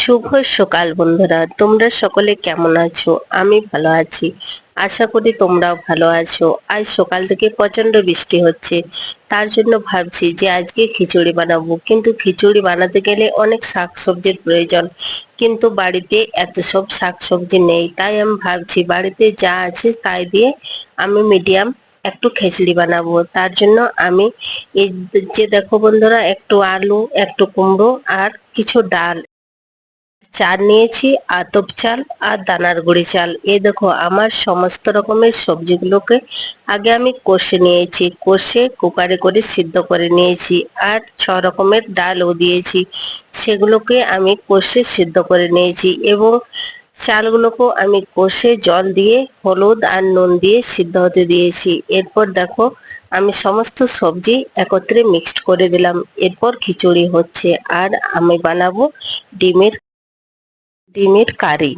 শুভ সকাল বন্ধুরা। তোমরা সকলে কেমন আছো? আমি ভালো আছি। আশা করি তোমরাও ভালো আছো। আজ সকাল থেকে প্রচণ্ড বৃষ্টি হচ্ছে। তার জন্য ভাবছি যে আজকে খিচুড়ি বানাবো। কিন্তু খিচুড়ি বানাতে গেলে অনেক শাক সবজির প্রয়োজন। কিন্তু বাড়িতে এত সব শাক সবজি নেই। তাই আমি ভাবছি বাড়িতে যা আছে তাই দিয়ে আমি মিডিয়াম একটু খিচুড়ি বানাবো। তার জন্য আমি এই যে দেখো বন্ধুরা, একটু আলু, একটু কুমড়ো আর কিছু ডাল চাল নিয়েছি, আতপ চাল আর দানার গুঁড়ি চাল। এই দেখো, আমার সমস্ত রকমের সবজিগুলোকে আগে আমি কষে নিয়েছি। কষে কুকারে করে সিদ্ধ করে নিয়েছি আর ছ রকমের ডালও দিয়েছি। সেগুলোকে আমি কষে সিদ্ধ করে নিয়েছি এবং চালগুলোকেও আমি কষে জল দিয়ে হলুদ আর নুন দিয়ে সিদ্ধ হতে দিয়েছি। এরপর দেখো, আমি সমস্ত সবজি একত্রে মিক্সড করে দিলাম। এরপর খিচুড়ি হচ্ছে আর আমি বানাবো ডিমের ডিমের কারি